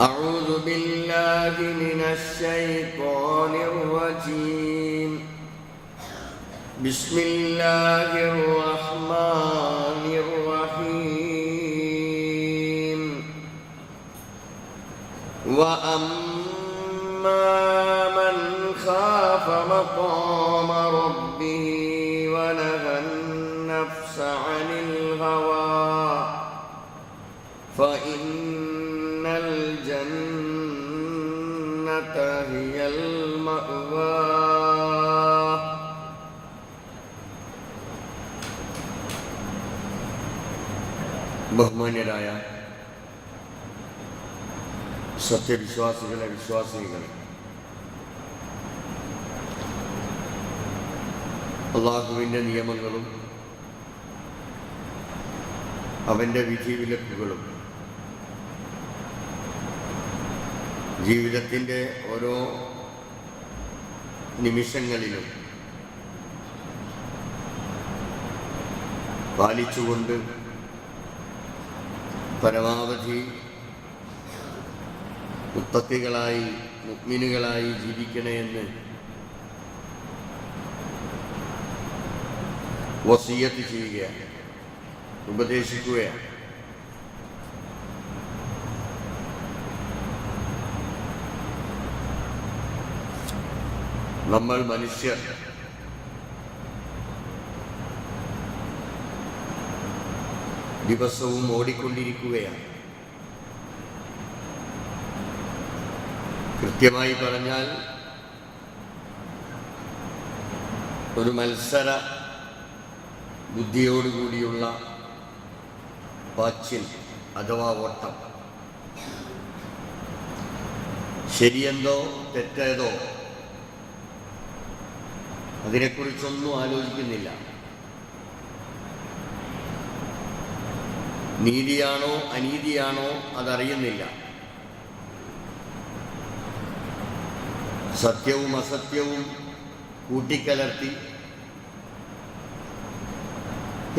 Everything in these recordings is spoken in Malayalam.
أعوذ بالله من الشيطان الرجيم. بسم الله الرحمن الرحيم. وأما من خاف مقام ബഹുമാന്യരായ സത്യവിശ്വാസികളെ വിശ്വാസികളെ അള്ളാഹുവിന്റെ നിയമങ്ങളും അവന്റെ വിധിവിലക്കുകളും ജീവിതത്തിന്റെ ഓരോ നിമിഷങ്ങളിലും പാലിച്ചുകൊണ്ട് പരമാവധി മുത്തക്കികളായി മുഗ്മിനുകളായി ജീവിക്കണമെന്ന് വസീയത്ത് ചെയ്യുകയാണ് ഉപദേശിക്കുകയാണ്. നമ്മൾ മനുഷ്യർ ദിവസവും ഓടിക്കൊണ്ടിരിക്കുകയാണ്. കൃത്യമായി പറഞ്ഞാൽ ഒരു മത്സര ബുദ്ധിയോടുകൂടിയുള്ള പാച്ചിൽ അഥവാ ഓട്ടം. ശരിയെന്തോ തെറ്റേതോ അതിനെക്കുറിച്ചൊന്നും ആലോചിക്കുന്നില്ല. നീതിയാണോ അനീതിയാണോ അതറിയുന്നില്ല. സത്യവും അസത്യവും കൂട്ടിക്കലർത്തി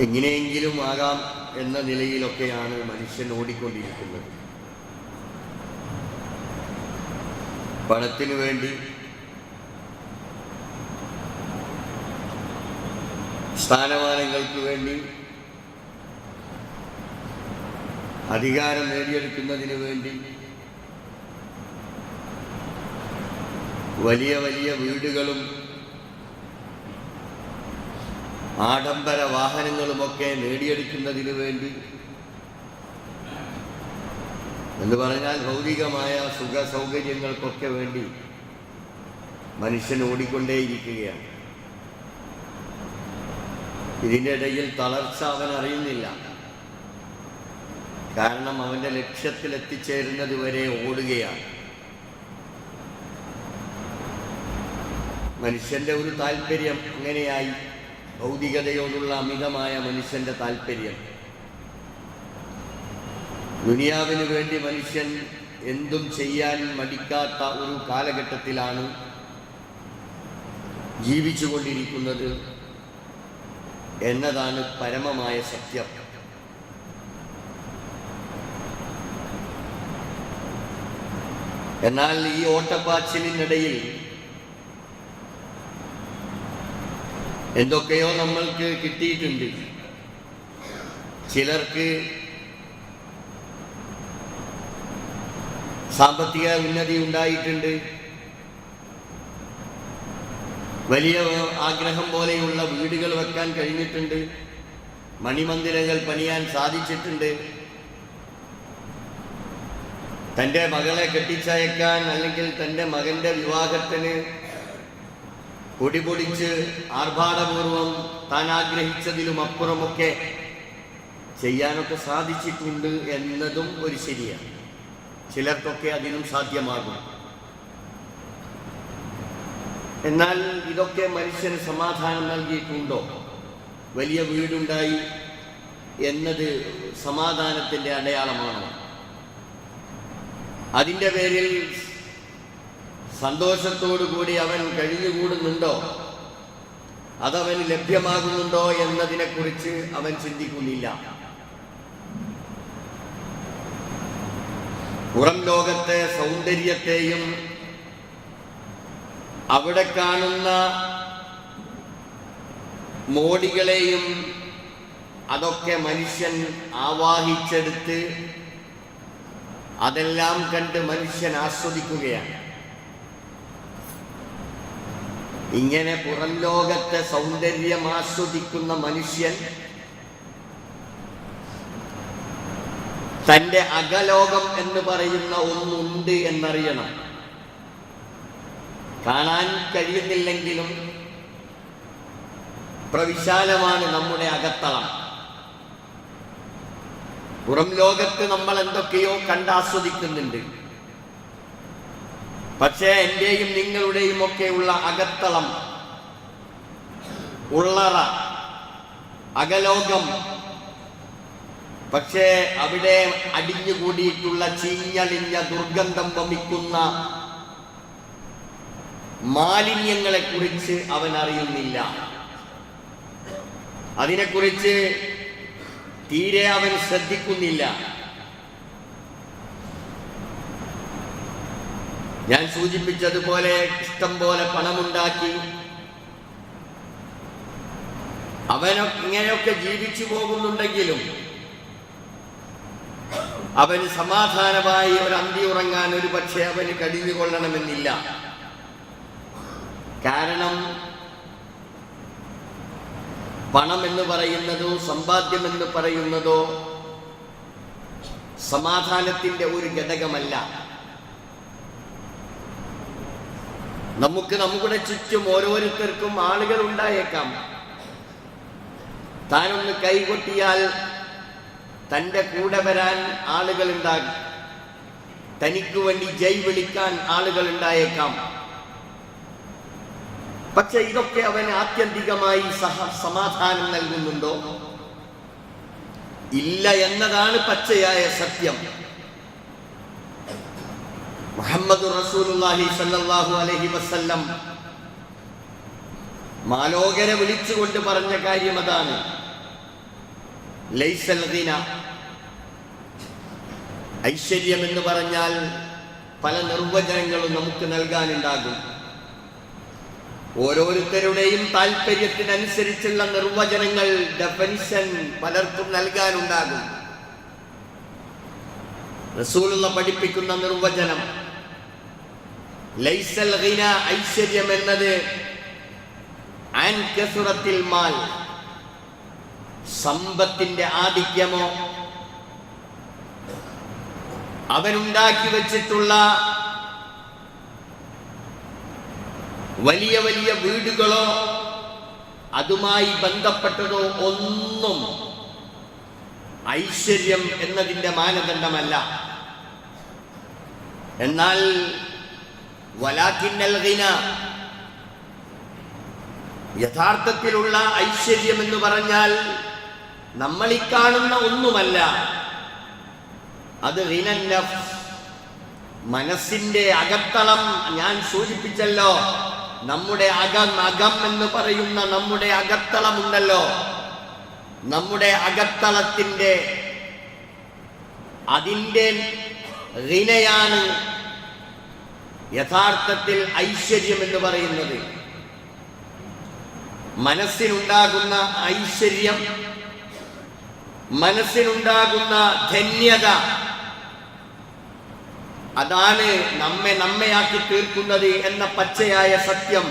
എങ്ങനെയെങ്കിലും ആകാം എന്ന നിലയിലൊക്കെയാണ് മനുഷ്യൻ ഓടിക്കൊണ്ടിരിക്കുന്നത്. പണത്തിനു വേണ്ടി സ്ഥാനമാനങ്ങൾക്ക് വേണ്ടി അധികാരം നേടിയെടുക്കുന്നതിന് വേണ്ടി വലിയ വലിയ വീടുകളും ആഡംബര വാഹനങ്ങളുമൊക്കെ നേടിയെടുക്കുന്നതിന് വേണ്ടി എന്ന് പറഞ്ഞാൽ ഭൗതികമായ സുഖ സൗകര്യങ്ങൾക്കൊക്കെ വേണ്ടി മനുഷ്യൻ ഓടിക്കൊണ്ടേയിരിക്കുകയാണ്. ഇതിന്റെ ഇടയിൽ തളർച്ച അവൻ അറിയുന്നില്ല കാരണം അവന്റെ ലക്ഷ്യത്തിൽ എത്തിച്ചേരുന്നത് വരെ ഓടുകയാണ്. മനുഷ്യന്റെ ഒരു താല്പര്യം അങ്ങനെയായി ഭൗതികതയോടുള്ള അമിതമായ മനുഷ്യന്റെ താല്പര്യം. ദുനിയാവിന് വേണ്ടി മനുഷ്യൻ എന്തും ചെയ്യാൻ മടിക്കാത്ത ഒരു കാലഘട്ടത്തിലാണ് ജീവിച്ചുകൊണ്ടിരിക്കുന്നത് എന്നതാണ് പരമമായ സത്യം. എന്നാൽ ഈ ഓട്ടപ്പാച്ചിലിനിടയിൽ എന്തൊക്കെയോ നമ്മൾക്ക് കിട്ടിയിട്ടുണ്ട്. ചിലർക്ക് സാമ്പത്തിക ഉന്നതി ഉണ്ടായിട്ടുണ്ട്. വലിയ ആഗ്രഹം പോലെയുള്ള വീടുകൾ വെക്കാൻ കഴിഞ്ഞിട്ടുണ്ട്. മണിമന്ദിരങ്ങൾ പണിയാൻ സാധിച്ചിട്ടുണ്ട്. തന്റെ മകളെ കെട്ടിച്ചയക്കാൻ അല്ലെങ്കിൽ തന്റെ മകന്റെ വിവാഹത്തിന് കൊടിപൊടിച്ച് ആർഭാടപൂർവം താൻ ആഗ്രഹിച്ചതിലും അപ്പുറമൊക്കെ ചെയ്യാനൊക്കെ സാധിച്ചിട്ടുണ്ട് എന്നതും ഒരു ശരിയാണ്. ചിലർക്കൊക്കെ അതിനും സാധ്യമാകും. എന്നാൽ ഇതൊക്കെ മനുഷ്യന് സമാധാനം നൽകിയിട്ടുണ്ടോ? വലിയ വീടുണ്ടായി എന്നത് സമാധാനത്തിന്റെ അടയാളമാണോ? അതിന്റെ പേരിൽ സന്തോഷത്തോടു കൂടി അവൻ കഴിഞ്ഞുകൂടുന്നുണ്ടോ? അതവന് ലഭ്യമാകുന്നുണ്ടോ എന്നതിനെക്കുറിച്ച് അവൻ ചിന്തിക്കുന്നില്ല. പുറം ലോകത്തെ സൗന്ദര്യത്തെയും അവിടെ കാണുന്ന മോടികളെയും അതൊക്കെ മനുഷ്യൻ ആവാഹിച്ചെടുത്ത് അതെല്ലാം കണ്ട് മനുഷ്യൻ ആസ്വദിക്കുകയാണ്. ഇങ്ങനെ പുറം ലോകത്തെ സൗന്ദര്യം ആസ്വദിക്കുന്ന മനുഷ്യൻ തന്റെ അകലോകം എന്ന് പറയുന്ന ഒന്നുണ്ട് എന്നറിയണം. കാണാൻ കഴിയുന്നില്ലെങ്കിലും പ്രവിശാലമാണ് നമ്മുടെ അകത്തളം. പുറം ലോകത്ത് നമ്മൾ എന്തൊക്കെയോ കണ്ടാസ്വദിക്കുന്നുണ്ട്. പക്ഷേ എന്റെയും നിങ്ങളുടെയും ഒക്കെയുള്ള അകത്തളം ഉള്ളറ അകലോകം പക്ഷേ അവിടെ അടിഞ്ഞുകൂടിയിട്ടുള്ള ചീഞ്ഞളിഞ്ഞ ദുർഗന്ധം വമിക്കുന്ന മാലിന്യങ്ങളെക്കുറിച്ച് അവൻ അറിയുന്നില്ല. അതിനെക്കുറിച്ച് തീരെ അവൻ ശ്രദ്ധിക്കുന്നില്ല. ഞാൻ സൂചിപ്പിച്ചതുപോലെ ഇഷ്ടം പോലെ പണമുണ്ടാക്കി അവനൊക്കെ ഇങ്ങനെയൊക്കെ ജീവിച്ചു പോകുന്നുണ്ടെങ്കിലും അവന് സമാധാനമായി ഒരു അന്തി ഉറങ്ങാൻ ഒരു പക്ഷേ അവന് കഴിഞ്ഞുകൊള്ളണമെന്നില്ല കാരണം പണം എന്ന് പറയുന്നതോ സമ്പാദ്യം എന്ന് പറയുന്നതോ സമാധാനത്തിന്റെ ഒരു ഘടകമല്ല. നമുക്ക് നമ്മുടെ ചുറ്റും ഓരോരുത്തർക്കും ആളുകൾ ഉണ്ടായേക്കാം താനൊന്ന് കൈകൊട്ടിയാൽ തന്റെ കൂടെ വരാൻ ആളുകൾ ഉണ്ടാകും തനിക്ക് വേണ്ടി ജയ് വിളിക്കാൻ ആളുകൾ ഉണ്ടായേക്കാം പക്ഷെ ഇതൊക്കെ അവന് ആത്യന്തികമായി സഹ സമാധാനം നൽകുന്നുണ്ടോ? ഇല്ല എന്നതാണ് പച്ചയായ സത്യം. മുഹമ്മദ് റസൂലുള്ളാഹി സല്ലല്ലാഹു അലൈഹി വസല്ലം മാലോകരെ വിളിച്ചുകൊണ്ട് പറഞ്ഞ കാര്യം അതാണ്. ലൈസൽ ഐശ്വര്യം എന്ന് പറഞ്ഞാൽ പല നിർവചനങ്ങളും നമുക്ക് നൽകാനുണ്ടാകും. ഓരോരുത്തരുടെയും താല്പര്യത്തിനനുസരിച്ചുള്ള നിർവചനങ്ങൾ ഡെഫനിഷൻ പലർക്കും നൽകാനുണ്ടാകും. റസൂലുള്ള പഠിപ്പിക്കുന്ന നിർവചനം ലൈസൽ ഹിന ഐശ്വര്യം എന്നത് ആൻ കസുറത്തിൽ മാൽ സമ്പത്തിന്റെ ആധിക്യമോ? അവനുണ്ടാക്കി വെച്ചിട്ടുള്ള വലിയ വലിയ വീടുകളോ അതുമായി ബന്ധപ്പെട്ടതോ ഒന്നും ഐശ്വര്യം എന്നതിന്റെ മാനദണ്ഡമല്ല എന്നാൽ വലാക്കിന്നൽ യഥാർത്ഥത്തിലുള്ള ഐശ്വര്യം എന്ന് പറഞ്ഞാൽ നമ്മൾ ഈ കാണുന്ന ഒന്നുമല്ല അത് ഗിനൻ നഫ്സ്. മനസ്സിന്റെ അകത്തളം ഞാൻ സൂചിപ്പിച്ചല്ലോ നമ്മുടെ അകം അകം എന്ന് പറയുന്ന നമ്മുടെ അകത്തളമുണ്ടല്ലോ. നമ്മുടെ അകത്തളത്തിന്റെ അതിന്റെ ഋനയാണ് യഥാർത്ഥത്തിൽ ഐശ്വര്യം എന്ന് പറയുന്നത്. മനസ്സിനുണ്ടാകുന്ന ഐശ്വര്യം മനസ്സിനുണ്ടാകുന്ന ധന്യത അതാണ് നമ്മെ നമ്മയാക്കി തീർക്കുന്നത് എന്ന പച്ചയായ സത്യം.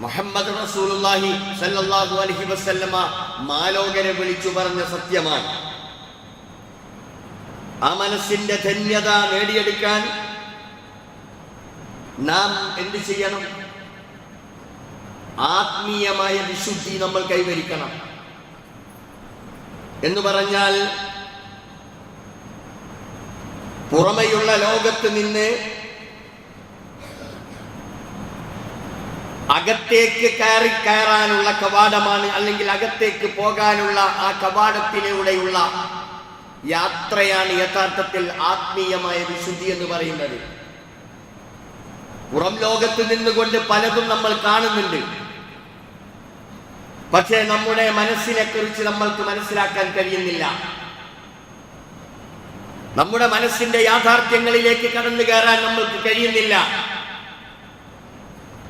മുഹമ്മദ് റസൂലുള്ളാഹി സല്ലല്ലാഹു അലൈഹി വസല്ലമ മാലോകരെ വിളിച്ചു പറഞ്ഞ സത്യമാണ്. ആ മനസ്സിന്റെ ധന്യത നേടിയെടുക്കാൻ നാം എന്ത് ചെയ്യണം? ആത്മീയമായ വിശുദ്ധി നമ്മൾ കൈവരിക്കണം. എന്ന് പറഞ്ഞാൽ പുറമെയുള്ള ലോകത്ത് നിന്ന് അകത്തേക്ക് കയറി കയറാനുള്ള കവാടമാണ് അല്ലെങ്കിൽ അകത്തേക്ക് പോകാനുള്ള ആ കവാടത്തിലൂടെയുള്ള യാത്രയാണ് യഥാർത്ഥത്തിൽ ആത്മീയമായ വിശുദ്ധി എന്ന് പറയുന്നത്. പുറം ലോകത്ത് നിന്നുകൊണ്ട് പലതും നമ്മൾ കാണുന്നുണ്ട്. പക്ഷേ നമ്മുടെ മനസ്സിനെ കുറിച്ച് നമ്മൾക്ക് മനസ്സിലാക്കാൻ കഴിയുന്നില്ല. നമ്മുടെ മനസ്സിന്റെ യാഥാർത്ഥ്യങ്ങളിലേക്ക് കടന്നു കയറാൻ നമ്മൾക്ക് കഴിയുന്നില്ല.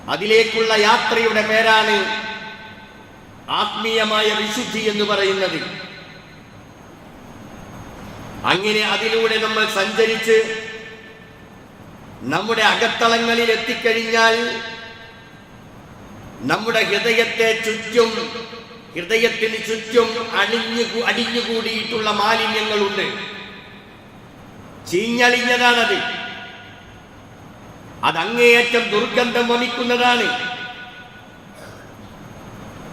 അതിലേക്കുള്ള യാത്രയുടെ പേരാണ് ആത്മീയമായ വിശുദ്ധി എന്ന് പറയുന്നത്. അങ്ങനെ അതിലൂടെ നമ്മൾ സഞ്ചരിച്ച് നമ്മുടെ അകത്തളങ്ങളിൽ എത്തിക്കഴിഞ്ഞാൽ നമ്മുടെ ഹൃദയത്തെ ചുറ്റും ഹൃദയത്തിന് ചുറ്റും അണിഞ്ഞു അടിഞ്ഞുകൂടിയിട്ടുള്ള മാലിന്യങ്ങളുണ്ട്. ചീഞ്ഞളിഞ്ഞതാണത്. അതങ്ങേയറ്റം ദുർഗന്ധം വമിക്കുന്നതാണ്.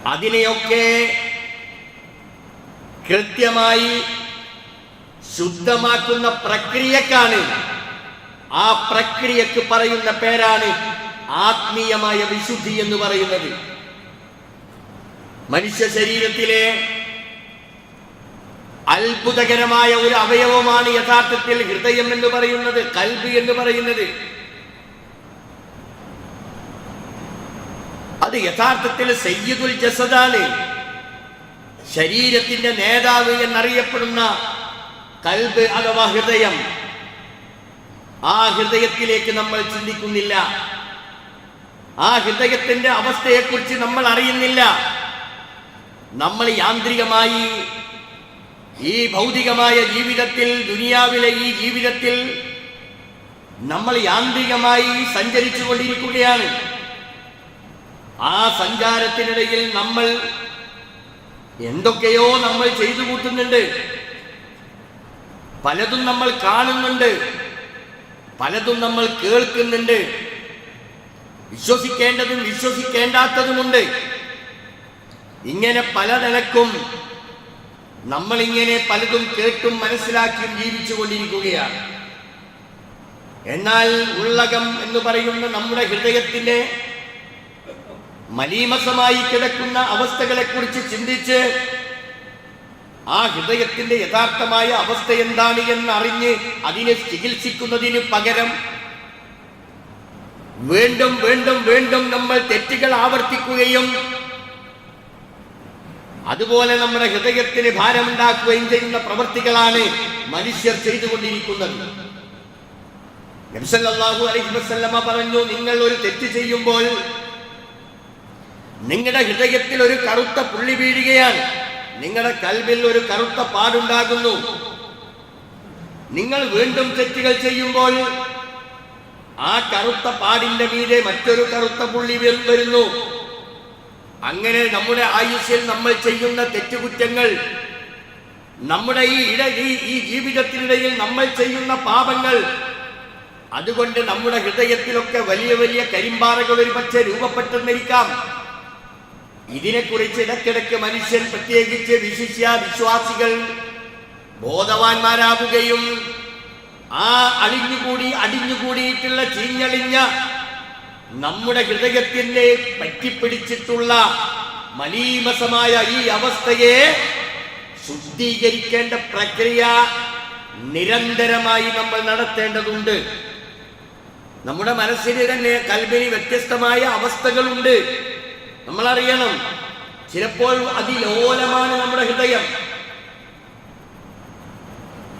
അതിനെയൊക്കെ കൃത്യമായി ശുദ്ധമാക്കുന്ന പ്രക്രിയക്കാണ്. ആ പ്രക്രിയക്ക് പറയുന്ന പേരാണ് ആത്മീയമായ വിശുദ്ധി എന്ന് പറയുന്നത്. മനുഷ്യ ശരീരത്തിലെ അത്ഭുതകരമായ ഒരു അവയവമാണ് യഥാർത്ഥത്തിൽ ഹൃദയം എന്ന് പറയുന്നത് കൽബ് എന്ന് പറയുന്നത്. അത് യഥാർത്ഥത്തിൽ സയ്യിദുൽ ജസദാണ്. ശരീരത്തിന്റെ നേതാവ് എന്നറിയപ്പെടുന്ന കൽബ് അഥവാ ഹൃദയം ആ ഹൃദയത്തിലേക്ക് നമ്മൾ ചിന്തിക്കുന്നില്ല. ആ ഹൃദയത്തിന്റെ അവസ്ഥയെക്കുറിച്ച് നമ്മൾ അറിയുന്നില്ല. നമ്മൾ യാന്ത്രികമായി ഈ ഭൗതികമായ ജീവിതത്തിൽ ദുനിയാവിലെ ഈ ജീവിതത്തിൽ നമ്മൾ യാന്ത്രികമായി സഞ്ചരിച്ചു കൊണ്ടിരിക്കുകയാണ് ആ സഞ്ചാരത്തിനിടയിൽ നമ്മൾ എന്തൊക്കെയോ നമ്മൾ ചെയ്തു കൂട്ടുന്നുണ്ട്. പലതും നമ്മൾ കാണുന്നുണ്ട്. പലതും നമ്മൾ കേൾക്കുന്നുണ്ട്. വിശ്വസിക്കേണ്ടതും വിശ്വസിക്കേണ്ടാത്തതുമുണ്ട്. ഇങ്ങനെ പല നിലക്കും നമ്മളിങ്ങനെ പലതും കേട്ടും മനസ്സിലാക്കിയും ജീവിച്ചു കൊണ്ടിരിക്കുകയാണ്. എന്നാൽ ഉള്ളകം എന്ന് പറയുന്ന നമ്മുടെ ഹൃദയത്തിന്റെ മലീമസമായി കിടക്കുന്ന അവസ്ഥകളെ കുറിച്ച് ചിന്തിച്ച് ആ ഹൃദയത്തിന്റെ യഥാർത്ഥമായ അവസ്ഥ എന്താണ് എന്ന് അറിഞ്ഞ് അതിനെ ചികിത്സിക്കുന്നതിന് പകരം വീണ്ടും വീണ്ടും വീണ്ടും നമ്മൾ തെറ്റുകൾ ആവർത്തിക്കുകയും അതുപോലെ നമ്മുടെ ഹൃദയത്തിന് ഭാരമുണ്ടാക്കുകയും ചെയ്യുന്ന പ്രവൃത്തികളാണ് മനുഷ്യർ ചെയ്തുകൊണ്ടിരിക്കുന്നത്. നബ്സല്ലാഹു അലൈഹി വസല്ലമ പറഞ്ഞു നിങ്ങൾ ഒരു തെറ്റ് ചെയ്യുമ്പോൾ നിങ്ങളുടെ ഹൃദയത്തിൽ ഒരു കറുത്ത പുള്ളി വീഴുകയാണ്. നിങ്ങളുടെ കൽവിൽ ഒരു കറുത്ത പാടുണ്ടാകുന്നു. നിങ്ങൾ വീണ്ടും തെറ്റുകൾ ചെയ്യുമ്പോൾ ആ കറുത്ത പാടിന്റെ മീതെ മറ്റൊരു കറുത്ത പുള്ളി വരു- വരുന്നു. അങ്ങനെ നമ്മുടെ ആയുസ്സിൽ നമ്മൾ ചെയ്യുന്ന തെറ്റുകുറ്റങ്ങൾ നമ്മുടെ ഈ ഇട ഈ- ജീവിതത്തിനിടയിൽ നമ്മൾ ചെയ്യുന്ന പാപങ്ങൾ അതുകൊണ്ട് നമ്മുടെ ഹൃദയത്തിലൊക്കെ വലിയ വലിയ കരിമ്പാറകൾ ഒരു പക്ഷെ രൂപപ്പെട്ടെന്നിരിക്കാം ഇതിനെക്കുറിച്ച് ഇടയ്ക്കിടയ്ക്ക് മനുഷ്യൻ പ്രത്യേകിച്ച് വിശിഷ്യ വിശ്വാസികൾ ബോധവാന്മാരാകുകയും ആ അടിഞ്ഞുകൂടി അടിഞ്ഞുകൂടിയിട്ടുള്ള ചീഞ്ഞളിഞ്ഞ നമ്മുടെ ഹൃദയത്തിന്റെ പറ്റിപ്പിടിച്ചിട്ടുള്ള മലീമസമായ ഈ അവസ്ഥയെ ശുദ്ധീകരിക്കേണ്ട പ്രക്രിയ നിരന്തരമായി നമ്മൾ നടത്തേണ്ടതുണ്ട്. നമ്മുടെ മനസ്സിന് തന്നെ കൽബിന് വ്യത്യസ്തമായ അവസ്ഥകളുണ്ട്. നമ്മൾ അറിയണം ചിലപ്പോൾ അതിലോലമാണ് നമ്മുടെ ഹൃദയം.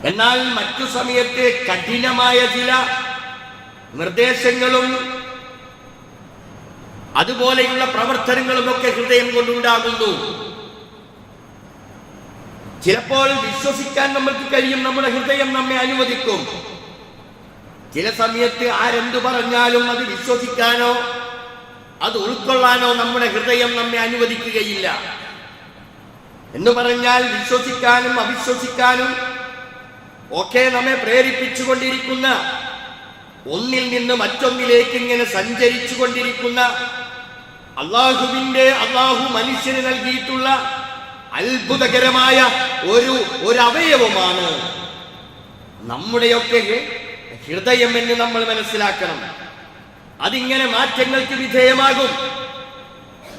എന്നാൽ മറ്റു സമയത്ത് കഠിനമായ ചില നിർദ്ദേശങ്ങളും അതുപോലെയുള്ള പ്രവർത്തനങ്ങളുമൊക്കെ ഹൃദയം കൊണ്ടുണ്ടാകുന്നു. ചിലപ്പോൾ വിശ്വസിക്കാൻ നമ്മൾക്ക് കഴിയും നമ്മുടെ ഹൃദയം നമ്മെ അനുവദിക്കും. ചില സമയത്ത് ആരെന്തു പറഞ്ഞാലും അത് വിശ്വസിക്കാനോ അത് ഉൾക്കൊള്ളാനോ നമ്മുടെ ഹൃദയം നമ്മെ അനുവദിക്കുകയില്ല. എന്ന് പറഞ്ഞാൽ വിശ്വസിക്കാനും അവിശ്വസിക്കാനും ഒക്കെ നമ്മെ പ്രേരിപ്പിച്ചുകൊണ്ടിരിക്കുന്ന ഒന്നിൽ നിന്ന് മറ്റൊന്നിലേക്ക് ഇങ്ങനെ സഞ്ചരിച്ചു കൊണ്ടിരിക്കുന്ന അള്ളാഹുവിന്റെ അള്ളാഹു മനുഷ്യന് നൽകിയിട്ടുള്ള അത്ഭുതകരമായ ഒരു ഒരു അവയവമാണ് നമ്മുടെയൊക്കെ ഹൃദയം എന്ന് നമ്മൾ മനസ്സിലാക്കണം. അതിങ്ങനെ മാറ്റങ്ങൾക്ക് വിധേയമാകും.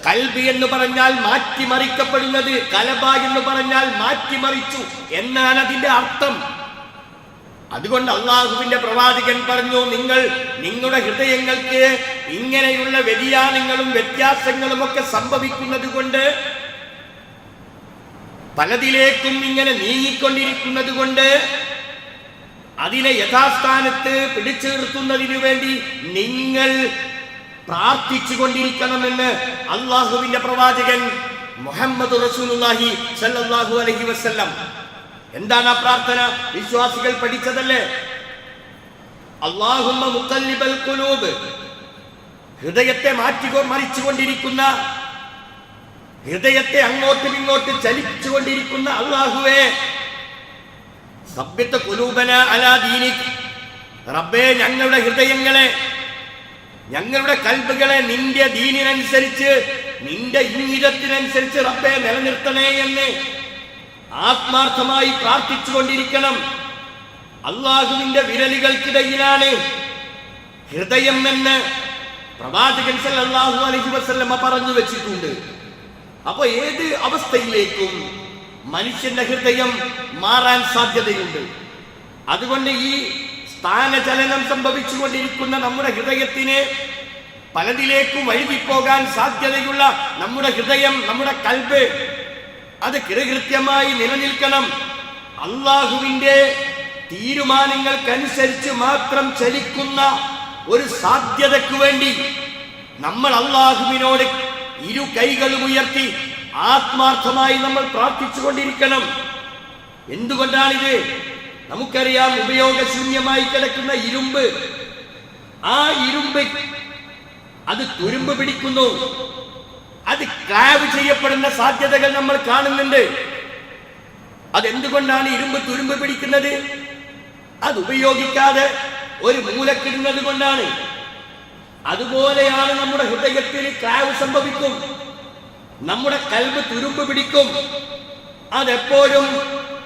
കൽബി എന്ന് പറഞ്ഞാൽ മാറ്റിമറിക്കപ്പെടുന്നത് കലബ എന്ന് പറഞ്ഞാൽ മാറ്റിമറിച്ചു എന്നാണ് അതിന്റെ അർത്ഥം. അതുകൊണ്ട് അള്ളാഹുവിന്റെ പ്രവാചകൻ പറഞ്ഞു നിങ്ങൾ നിങ്ങളുടെ ഹൃദയങ്ങൾക്ക് ഇങ്ങനെയുള്ള വ്യതിയാനങ്ങളും വ്യത്യാസങ്ങളും ഒക്കെ സംഭവിക്കുന്നത് കൊണ്ട് പലതിലേക്കും ഇങ്ങനെ നീങ്ങിക്കൊണ്ടിരിക്കുന്നത് കൊണ്ട് അതിനെ യഥാസ്ഥാനത്ത് പിടിച്ചു നിർത്തുന്നതിനു വേണ്ടി നിങ്ങൾ പ്രാർത്ഥിച്ചു കൊണ്ടിരിക്കണമെന്ന് അള്ളാഹുവിന്റെ പ്രവാചകൻ മുഹമ്മദ് റസൂലുള്ളാഹി സല്ലല്ലാഹു അലൈഹി വസല്ലം എന്താണ് ആ പ്രാർത്ഥന? വിശ്വാസികൾ പഠിച്ചതല്ലേ? അള്ളാഹുമ്മ മുഖല്ലിബൽ ഖുലൂബ്. ഹൃദയത്തെ മാറ്റി മറിച്ചുകൊണ്ടിരിക്കുന്ന ഹൃദയത്തെ അങ്ങോട്ടും ഇങ്ങോട്ടും ചലിച്ചുകൊണ്ടിരിക്കുന്ന അള്ളാഹുവേ സഭ്യത്തെ കുലൂബന അലാ ദീനിക്. റബ്ബേ ഞങ്ങളുടെ ഹൃദയങ്ങളെ ഞങ്ങളുടെ കൽബുകളെ നിന്റെ ദീനിനനുസരിച്ച് നിന്റെ ഇംഗിതത്തിനനുസരിച്ച് റബ്ബെ നിലനിർത്തണേ എന്ന് ആത്മാർത്ഥമായി പ്രാർത്ഥിച്ചുകൊണ്ടിരിക്കണം. അള്ളാഹുവിന്റെ വിരലുകൾക്കിടയിലാണ് ഹൃദയം എന്ന് പ്രവാചകൻ സല്ലല്ലാഹു അലൈഹി വസല്ലമ പറഞ്ഞു വെച്ചിട്ടുണ്ട്. അപ്പൊ ഏത് അവസ്ഥയിലേക്കും മനുഷ്യന്റെ ഹൃദയം മാറാൻ സാധ്യതയുണ്ട്. അതുകൊണ്ട് ഈ സ്ഥാനചലനം സംഭവിച്ചുകൊണ്ടിരിക്കുന്ന നമ്മുടെ ഹൃദയത്തിന് പലതിലേക്കും വഴുതിപ്പോകാൻ സാധ്യതയുള്ള നമ്മുടെ ഹൃദയം നമ്മുടെ കൽബ് അത് കൃതകൃത്യമായി നിലനിൽക്കണം. അള്ളാഹുവിന്റെ തീരുമാനങ്ങൾക്കനുസരിച്ച് മാത്രം ചലിക്കുന്ന ഒരു സാധ്യതയ്ക്ക് വേണ്ടി നമ്മൾ അള്ളാഹുവിനോട് ഇരു കൈകളും ഉയർത്തി ആത്മാർത്ഥമായി നമ്മൾ പ്രാർത്ഥിച്ചു കൊണ്ടിരിക്കണം എന്തുകൊണ്ടാണിത്? നമുക്കറിയാം ഉപയോഗശൂന്യമായി കിടക്കുന്ന ഇരുമ്പ്. ആ ഇരുമ്പ് അത് തുരുമ്പ് പിടിക്കുന്നു. അത് ക്ലാവ് ചെയ്യപ്പെടുന്ന സാധ്യതകൾ നമ്മൾ കാണുന്നുണ്ട്. അതെന്തുകൊണ്ടാണ് ഇരുമ്പ് തുരുമ്പ് പിടിക്കുന്നത്? അത് ഉപയോഗിക്കാതെ ഒരു മൂലക്കിടുന്നത് കൊണ്ടാണ്. അതുപോലെയാണ് നമ്മുടെ ഹൃദയത്തിൽ ക്ലാവ് സംഭവിക്കും. നമ്മുടെ കൽവ് തുരുമ്പ് പിടിക്കും. അതെപ്പോഴും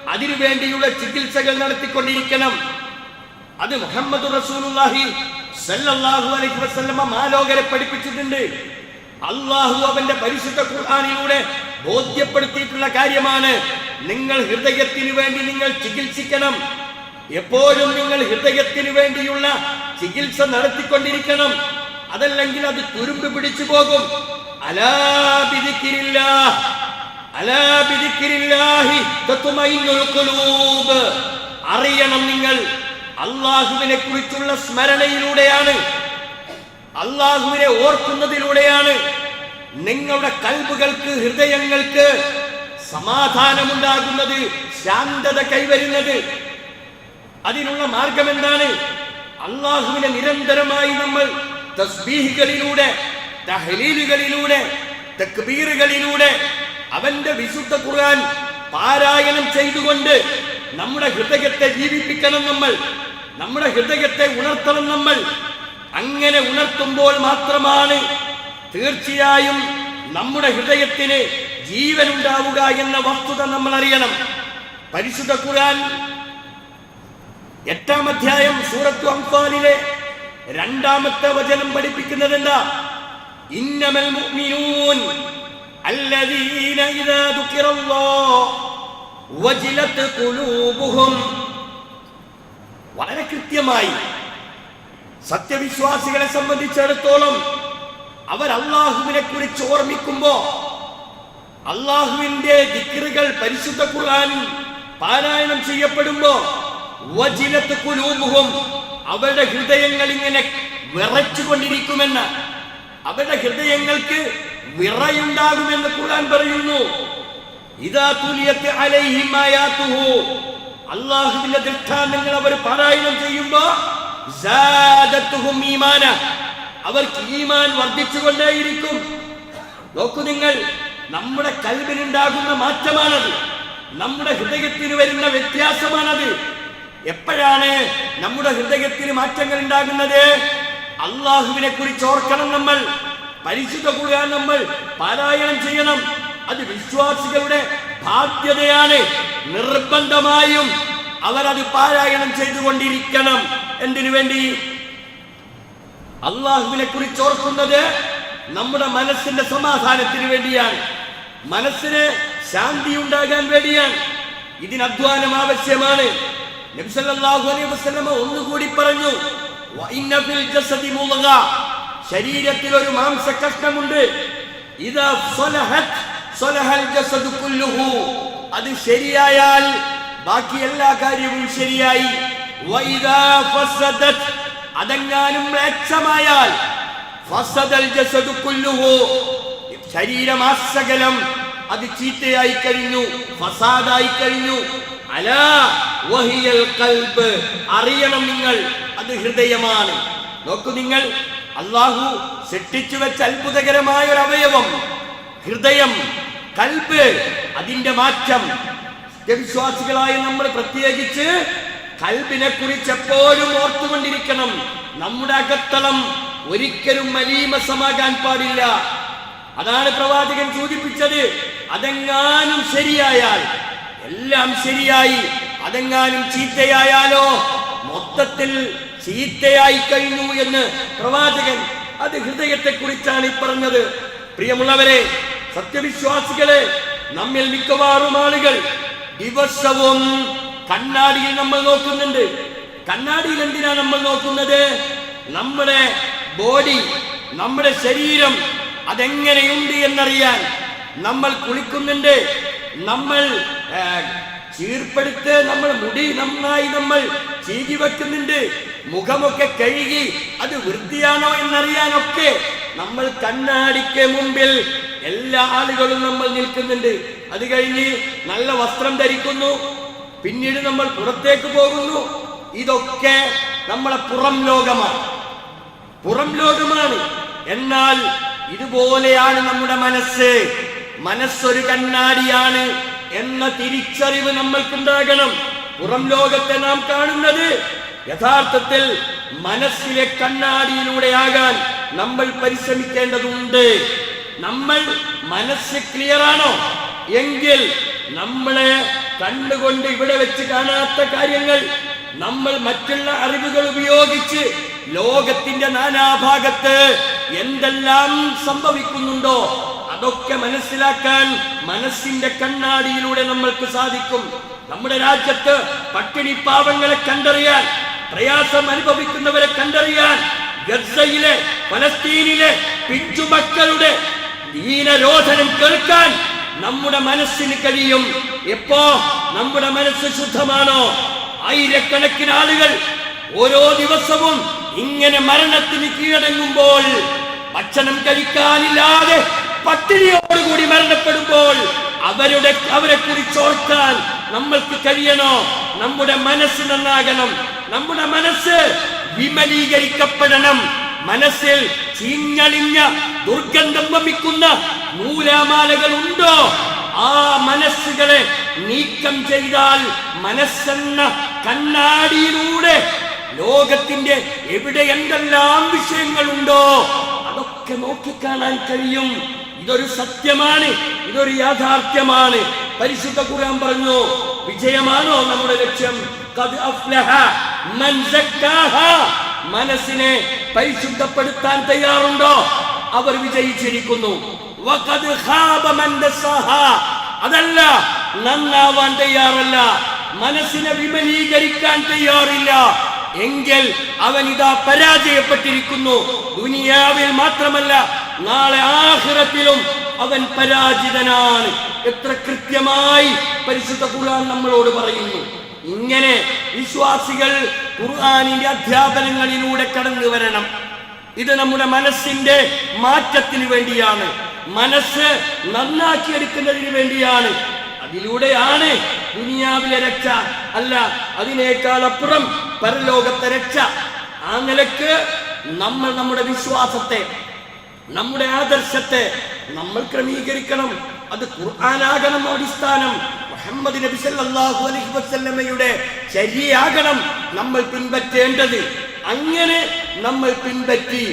അതിനു വേണ്ടിയുള്ള ചികിത്സകൾ നടത്തിക്കൊണ്ടിരിക്കണം. അത് മുഹമ്മദ് റസൂലുള്ളാഹി സല്ലല്ലാഹു അലൈഹി വസല്ലമ മാലോകരെ പഠിപ്പിച്ചിട്ടുണ്ട്. അള്ളാഹു അവന്റെ പരിശുദ്ധ ഖുർആനിലൂടെ ബോധ്യപ്പെടുത്തിയിട്ടുള്ള കാര്യമാണ്. നിങ്ങൾ ഹൃദയത്തിന് വേണ്ടി നിങ്ങൾ ചികിത്സിക്കണം. എപ്പോഴും നിങ്ങൾ ഹൃദയത്തിന് വേണ്ടിയുള്ള ചികിത്സ നടത്തിക്കൊണ്ടിരിക്കണം. അതല്ലെങ്കിൽ അത് തുരുമ്പ് പിടിച്ചു പോകും. അലാ ബിദിക്രില്ലാഹ്. അലാ ബിദിക്രില്ലാഹി തത്മഇന്നുൽ ഖുലൂബ്. അറിയണം നിങ്ങൾ. അള്ളാഹുവിനെ കുറിച്ചുള്ള സ്മരണയിലൂടെയാണ് അള്ളാഹുവിനെ ഓർക്കുന്നതിലൂടെയാണ് നിങ്ങളുടെ കൽബുകൾക്ക് ഹൃദയങ്ങൾക്ക് സമാധാനമുണ്ടാകുന്നത് ശാന്തത കൈവരുന്നത്. അതിനുള്ള മാർഗം എന്താണ് അള്ളാഹുവിനെ നിരന്തരമായി നമ്മൾ തസ്ബീഹുകളിലൂടെ തഹലീലുകളിലൂടെ തക്ബീറുകളിലൂടെ അവന്റെ വിശുദ്ധ ഖുർആൻ പാരായണം ചെയ്തുകൊണ്ട് നമ്മുടെ ഹൃദയത്തെ ജീവിപ്പിക്കണം നമ്മൾ നമ്മുടെ ഹൃദയത്തെ ഉണർത്തണം നമ്മൾ അങ്ങനെ ഉണർത്തുമ്പോൾ മാത്രമാണ് തീർച്ചയായും നമ്മുടെ ഹൃദയത്തിന് ജീവൻ ഉണ്ടാവുക എന്ന വസ്തുത നമ്മൾ അറിയണം പരിശുദ്ധ ഖുർആൻ എട്ടാം അധ്യായം സൂറത്തു അംഫാലിലെ രണ്ടാമത്തെ വചനം പഠിപ്പിക്കുന്നത് എന്താ ഇന്നമൽ മുഅ്മിനൂൻ الذين إذا ذكر الله وجلت قلوبهم വളരെ കൃത്യമായി സത്യവിശ്വാസികളെ സംബന്ധിച്ചിടത്തോളം അവർ അള്ളാഹുവിനെ കുറിച്ച് ഓർമ്മിക്കുമ്പോ അള്ളാഹുവിന്റെ ദിക്റുകൾ പരിശുദ്ധ ഖുർആൻ പാരായണം ചെയ്യപ്പെടുമ്പോ വജിലത്ത് കുലൂബുഹും അവരുടെ ഹൃദയങ്ങൾ ഇങ്ങനെ വിറച്ചുകൊണ്ടിരിക്കുമെന്ന് അവരുടെ ഹൃദയങ്ങൾക്ക് വിറയുണ്ടാകുമെന്ന് ഖുർആൻ പറയുന്നു. ഇതാ തുലിയത്ത് അലൈഹിമായ ആയാത്തുഹു. അള്ളാഹുവിന്റെ ദൃഷ്ടാന്തങ്ങൾ അവർ പാരായണം ചെയ്യുമ്പോ സാദത്തുഹും ഈമാന. അവർക്ക് ഈമാൻ വർദ്ധിച്ചുകൊണ്ടേയിരിക്കും. നോക്കൂ നിങ്ങൾ നമ്മുടെ കൽവിനുണ്ടാകുന്ന മാറ്റമാണത്. നമ്മുടെ ഹൃദയത്തിന് വരുന്ന വ്യത്യാസമാണത്. എപ്പോഴാണ് നമ്മുടെ ഹൃദയത്തിന് മാറ്റങ്ങൾ ഉണ്ടാകുന്നത്? അള്ളാഹുവിനെ കുറിച്ച് ഓർക്കണം നമ്മൾ. പരിശുദ്ധ ഖുർആൻ നമ്മൾ പാരായണം ചെയ്യണം. അത് വിശ്വാസികളുടെ ബാധ്യതയാണ്. നിർബന്ധമായും അവരത് പാരായണം ചെയ്തുകൊണ്ടിരിക്കണം. എന്തിനു വേണ്ടി? അള്ളാഹുവിനെ കുറിച്ച് ഓർക്കുന്നത് നമ്മുടെ മനസ്സിന്റെ സമാധാനത്തിന് വേണ്ടിയാണ്. മനസ്സിന് ശാന്തി ഉണ്ടാകാൻ വേണ്ടിയാണ്. ഇതിന് അധ്വാനം ആവശ്യമാണ്. അലൈഹി ഒന്നുകൂടി പറഞ്ഞു. ശരീരത്തിൽ ഒരു മാംസ കഷ്ണമുണ്ട് ഇതാ അത് ശരിയായാൽ ബാക്കി എല്ലാ കാര്യവും ശരിയായി. അതെങ്ങാനും മ്ലേച്ഛമായാൽ ശരീരമാസകലം അത് ചീത്തയായി കഴിഞ്ഞു ഫസാദായി കഴിഞ്ഞു. അലാ വഹിയൽ കൽബ്. അറിയണം നിങ്ങൾ അത് ഹൃദയമാണ്. നോക്കൂ നിങ്ങൾ അള്ളാഹു സൃഷ്ടിച്ചു വെച്ച അത്ഭുതകരമായ ഒരു അവയവം. ഹൃദയം കൽബ് അതിന്റെ മാറ്റം. വിശ്വാസികളായ നമ്മൾ പ്രത്യേകിച്ച് കൽബിനെ കുറിച്ച് എപ്പോഴും ഓർത്തുകൊണ്ടിരിക്കണം. നമ്മുടെ അകത്തളം ഒരിക്കലും മലീമസമാകാൻ പാടില്ല. അതാണ് പ്രവാചകൻ സൂചിപ്പിച്ചത്. അതെങ്ങാനും ശരിയായാൽ എല്ലാം ശരിയായി അതെങ്ങാനും ചീത്തയായാലോ മൊത്തത്തിൽ ചീത്തയായി കഴിഞ്ഞു എന്ന് പ്രവാചകൻ അത് ഹൃദയത്തെ കുറിച്ചാണ് ഈ പറഞ്ഞത്. പ്രിയമുള്ളവരെ സത്യവിശ്വാസികളെ നമ്മിൽ മിക്കവാറും ആളുകൾ ദിവസവും കണ്ണാടിയിൽ നമ്മൾ നോക്കുന്നുണ്ട്. കണ്ണാടിയിൽ എന്തിനാണ് നമ്മൾ നോക്കുന്നത്? നമ്മുടെ ബോഡി നമ്മുടെ ശരീരം അതെങ്ങനെയുണ്ട് എന്നറിയാൻ നമ്മൾ കുളിക്കുന്നുണ്ട്. നമ്മൾ ചീർപ്പെടുത്ത് നമ്മൾ മുടി നന്നായി നമ്മൾ ചീകി വെക്കുന്നുണ്ട്. മുഖമൊക്കെ കഴുകി അത് വൃത്തിയാണോ എന്നറിയാനൊക്കെ നമ്മൾ കണ്ണാടിക്ക് മുമ്പിൽ എല്ലാ ആളുകളും നമ്മൾ നിൽക്കുന്നുണ്ട്. അത് കഴിഞ്ഞ് നല്ല വസ്ത്രം ധരിക്കുന്നു. പിന്നീട് നമ്മൾ പുറത്തേക്ക് പോകുന്നു. ഇതൊക്കെ നമ്മളെ പുറം ലോകമാണ്. പുറം ലോകമാണ്. എന്നാൽ ഇതുപോലെയാണ് നമ്മുടെ മനസ്സ്. മനസ്സൊരു കണ്ണാടിയാണ് എന്ന തിരിച്ചറിവ് നമ്മൾക്കുണ്ടാകണം. പുറം ലോകത്തെ നാം കാണുന്നത് യഥാർത്ഥത്തിൽ മനസ്സിലെ കണ്ണാടിയിലൂടെയാകാൻ നമ്മൾ പരിശ്രമിക്കേണ്ടതുണ്ട്. നമ്മൾ മനസ്സ് ക്ലിയർ ആണോ? എങ്കിൽ നമ്മളെ കണ്ടുകൊണ്ട് ഇവിടെ വെച്ച് കാണാത്ത കാര്യങ്ങൾ നമ്മൾ മറ്റുള്ള അറിവുകൾ ഉപയോഗിച്ച് ലോകത്തിന്റെ നാനാഭാഗത്ത് എന്തെല്ലാം സംഭവിക്കുന്നുണ്ടോ അതൊക്കെ മനസ്സിലാക്കാൻ മനസ്സിന്റെ കണ്ണാടിയിലൂടെ നമ്മൾക്ക് സാധിക്കും. നമ്മുടെ രാജ്യത്ത് പട്ടിണി പാവങ്ങളെ കണ്ടറിയാൻ പ്രയാസം അനുഭവിക്കുന്നവരെ കണ്ടറിയാൻ ഗസയിലെ പലസ്തീനിലെ പിഞ്ചുമക്കളുടെ ദീനരോധനം കേൾക്കാൻ നമ്മുടെ മനസ്സിന് കഴിയും. എപ്പോ നമ്മുടെ മനസ്സ് ശുദ്ധമാണോ? ആയിരക്കണക്കിന് ആളുകൾ ഓരോ ദിവസവും ഇങ്ങനെ മരണത്തിന് കീഴടങ്ങുമ്പോൾ ഭക്ഷണം കഴിക്കാനില്ലാതെ പട്ടിണിയോടുകൂടി മരണപ്പെടുമ്പോൾ അവരുടെ അവരെ കുറിച്ച് ഓർക്കാൻ നമ്മൾക്ക് കഴിയണോ? നമ്മുടെ മനസ്സ് നന്നാകണം. നമ്മുടെ മനസ്സ് വിമലീകരിക്കപ്പെടണം. മനസ്സിൽ ചീഞ്ഞളിഞ്ഞ ദുർഗന്ധം വമിക്കുന്ന നൂലാമാലകൾ ഉണ്ടോ ആ മനസ്സുകളെ നീക്കം ചെയ്താൽ മനസ്സെന്ന കണ്ണാടിയിലൂടെ ലോകത്തിന്റെ എവിടെ എന്തെല്ലാം വിഷയങ്ങളുണ്ടോ? അതൊക്കെ നോക്കിക്കാണാൻ കഴിയും. ഇതൊരു സത്യമാണ് ഇതൊരു യാഥാർത്ഥ്യമാണ്. പരിശുദ്ധ ഖുർആൻ പറഞ്ഞു വിജയമാണോ നമ്മുടെ ലക്ഷ്യം? അഫ്ലഹ മൻ. മനസ്സിനെ പരിശുദ്ധപ്പെടുത്താൻ തയ്യാറുണ്ടോ? അവർ വിജയിച്ചിരിക്കുന്നു. അതല്ല നന്നാവാൻ തയ്യാറല്ല. മനസ്സിനെ വിമലീകരിക്കാൻ തയ്യാറില്ല. എങ്കിൽ അവൻ ഇതാ പരാജയപ്പെട്ടിരിക്കുന്നു. ദുനിയാവിൽ മാത്രമല്ല നാളെ ആഹ്റത്തിലും അവൻ പരാജിതനാണ്. എത്ര കൃത്യമായി പരിശുദ്ധ ഖുർആൻ നമ്മളോട് പറയുന്നു. ഇങ്ങനെ വിശ്വാസികൾ ഖുർആാനിന്റെ അധ്യാപനങ്ങളിലൂടെ കടന്നു വരണം. ഇത് നമ്മുടെ മനസ്സിന്റെ മാറ്റത്തിന് വേണ്ടിയാണ്. മനസ്സ് നന്നാക്കിയെടുക്കുന്നതിന് വേണ്ടിയാണ്. അതിലൂടെയാണ് ദുനിയാവിലെ രക്ഷ. അല്ല അതിനേക്കാൾ അപ്പുറം പരലോകത്തെ രക്ഷ. ആ നിലയ്ക്ക് നമ്മൾ നമ്മുടെ വിശ്വാസത്തെ നമ്മുടെ ആദർശത്തെ നമ്മൾ ക്രമീകരിക്കണം. അത് ഖുർആനാകണം അടിസ്ഥാനം. മുഹമ്മദ് നബി സല്ലല്ലാഹു അലൈഹി വസല്ലമയുടെ ശരിയാകണം നമ്മൾ പിൻപറ്റേണ്ടത്. അങ്ങനെ നമ്മൾ പിൻപറ്റി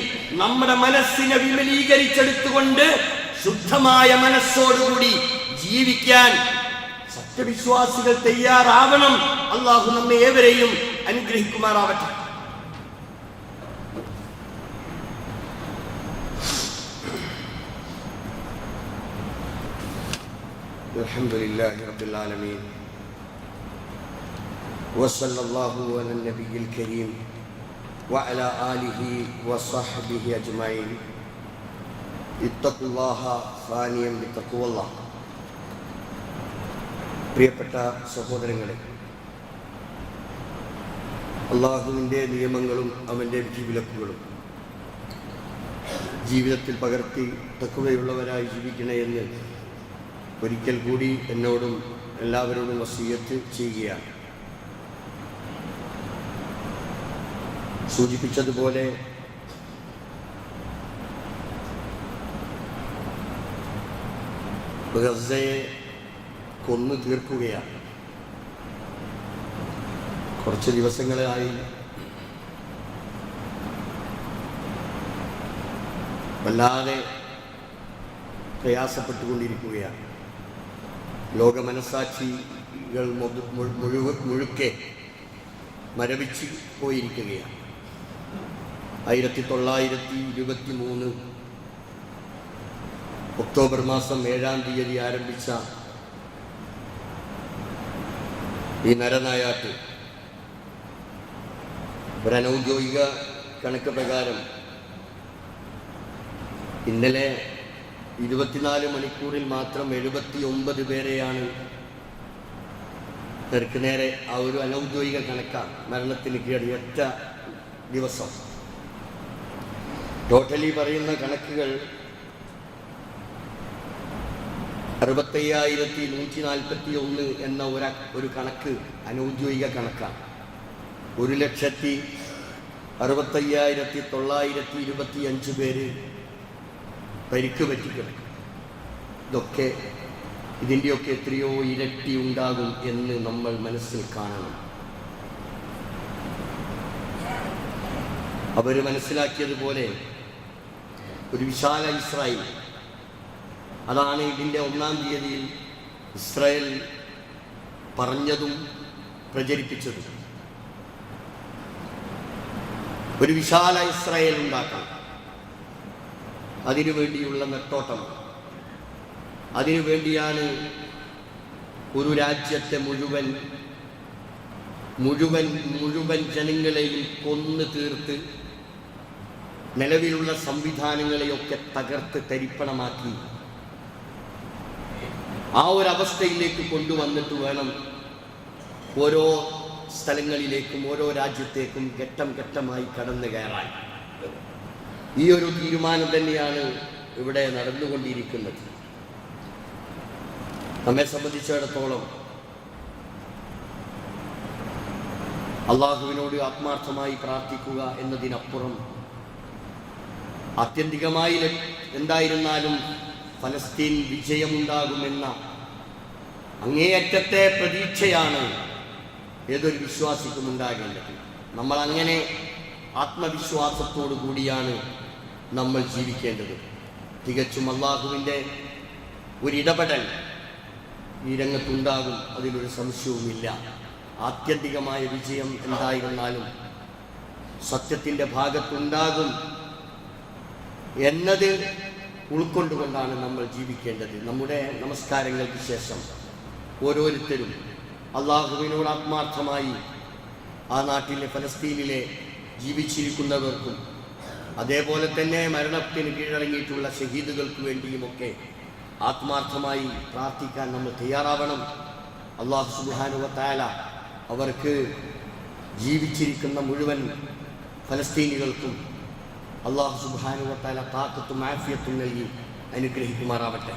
നമ്മുടെ മനസ്സിനെ വിമലീകരിച്ചെടുത്തുകൊണ്ട് ശുദ്ധമായ മനസ്സോടുകൂടി ജീവിക്കാൻ സത്യവിശ്വാസികൾ തയ്യാറാവണം. അള്ളാഹു നമ്മെ ഏവരെയും അനുഗ്രഹിക്കുമാറാവട്ടെ. الحمد لله رب العالمين وصلى الله على النبي الكريم وعلى آله وصحبه أجمعين اتقوا الله ثانيا بتقوى الله പ്രിയപ്പെട്ട സഹോദരങ്ങളെ അള്ളാഹുവിൻ്റെ നിയമങ്ങളും അവൻ്റെ വിധിവിലക്കുകളും ജീവിതത്തിൽ പകർത്തി തക്കുവയുള്ളവരായി ജീവിക്കണേ എന്ന് ഒരിക്കൽ കൂടി എന്നോടും എല്ലാവരോടും വസീയത്ത് ചെയ്യുകയാണ്. സൂചിപ്പിച്ചതുപോലെ ഗസയെ കൊന്നു തീർക്കുകയാണ്. കുറച്ച് ദിവസങ്ങളായി വല്ലാതെ പ്രയാസപ്പെട്ടുകൊണ്ടിരിക്കുകയാണ്. ലോക മനസാക്ഷികൾ മുഴു- മുഴു- മുഴുവ- മുഴുക്കെ മരവിച്ച് പോയിരിക്കുകയാണ്. ആയിരത്തി തൊള്ളായിരത്തി ഇരുപത്തി മൂന്ന് ഒക്ടോബർ മാസം ഏഴാം തീയതി ആരംഭിച്ച ഈ നരനായാട്ട് ഒരനൗദ്യോഗിക കണക്ക് പ്രകാരം ഇന്നലെ ഇരുപത്തിനാല് മണിക്കൂറിൽ മാത്രം എഴുപത്തി ഒമ്പത് പേരെയാണ് നേർക്ക് നേരെ ആ ഒരു അനൗദ്യോഗിക കണക്കാണ് മരണത്തിന് കീഴിൽ ഒറ്റ ദിവസം. ടോട്ടലി പറയുന്ന കണക്കുകൾ അറുപത്തയ്യായിരത്തി നൂറ്റി നാൽപ്പത്തി ഒന്ന് എന്ന ഒരു ഒരു കണക്ക് അനൗദ്യോഗിക കണക്കാണ് ഒരു ലക്ഷത്തി അറുപത്തയ്യായിരത്തി തൊള്ളായിരത്തി ഇരുപത്തി അഞ്ച് പേര് പരിക്ക് പറ്റിക്കിടക്കും ഇതൊക്കെ ഇതിന്റെയൊക്കെ എത്രയോ ഇരട്ടി ഉണ്ടാകും എന്ന് നമ്മൾ മനസ്സിൽ കാണണം. അവർ മനസ്സിലാക്കിയതുപോലെ ഒരു വിശാല ഇസ്രായേൽ അതാണ് ഇതിന്റെ ഒന്നാം തീയതിയിൽ ഇസ്രായേൽ പറഞ്ഞതും പ്രചരിപ്പിച്ചതും. ഒരു വിശാല ഇസ്രായേൽ ഉണ്ടാക്കണം. അതിനു വേണ്ടിയുള്ള നെട്ടോട്ടം. അതിനു വേണ്ടിയാണ് ഒരു രാജ്യത്തെ മുഴുവൻ മുഴുവൻ മുഴുവൻ ജനങ്ങളെയും കൊന്നു തീർത്ത് നിലവിലുള്ള സംവിധാനങ്ങളെയൊക്കെ തകർത്ത് തരിപ്പണമാക്കി. ആ ഒരവസ്ഥയിലേക്ക് കൊണ്ടുവന്നിട്ട് വേണം ഓരോ സ്ഥലങ്ങളിലേക്കും ഓരോ രാജ്യത്തേക്കും ഘട്ടം ഘട്ടമായി കടന്നു കയറാൻ. ഈ ഒരു തീരുമാനം തന്നെയാണ് ഇവിടെ നടന്നുകൊണ്ടിരിക്കുന്നത്. നമ്മെ സംബന്ധിച്ചിടത്തോളം അള്ളാഹുവിനോട് ആത്മാർത്ഥമായി പ്രാർത്ഥിക്കുക എന്നതിനപ്പുറം ആത്യന്തികമായി എന്തായിരുന്നാലും ഫലസ്തീൻ വിജയമുണ്ടാകുമെന്ന അങ്ങേയറ്റത്തെ പ്രതീക്ഷയാണ് ഏതൊരു വിശ്വാസിക്കും ഉണ്ടാകേണ്ടത്. നമ്മൾ അങ്ങനെ ആത്മവിശ്വാസത്തോടു കൂടിയാണ് നമ്മൾ ജീവിക്കേണ്ടത്. തികച്ചും അള്ളാഹുവിന്റെ ഒരിടപെടൽ ഈ രംഗത്തുണ്ടാകും. അതിലൊരു സംശയവുമില്ല. ആത്യന്തികമായ വിജയം എന്തായിരുന്നാലും സത്യത്തിന്റെ ഭാഗത്തുണ്ടാകും എന്നത് ഉൾക്കൊണ്ടുകൊണ്ടാണ് നമ്മൾ ജീവിക്കേണ്ടത്. നമ്മുടെ നമസ്കാരങ്ങൾക്ക് ശേഷം ഓരോരുത്തരും അള്ളാഹുവിനോട് ആത്മാർത്ഥമായി ആ നാട്ടിലെ ഫലസ്തീനിലെ ജീവിച്ചിരിക്കുന്നവർക്കും അതേപോലെ തന്നെ മരണത്തിന് കീഴടങ്ങിയിട്ടുള്ള ഷഹീദുകൾക്ക് വേണ്ടിയുമൊക്കെ ആത്മാർത്ഥമായി പ്രാർത്ഥിക്കാൻ നമ്മൾ തയ്യാറാവണം. അള്ളാഹു സുബാനുവത്തായ അവർക്ക് ജീവിച്ചിരിക്കുന്ന മുഴുവൻ ഫലസ്തീനികൾക്കും അള്ളാഹു സുബാനുവത്തായ താക്കത്തും ആഫിയത്തും നൽകി അനുഗ്രഹിക്കുമാറാവട്ടെ.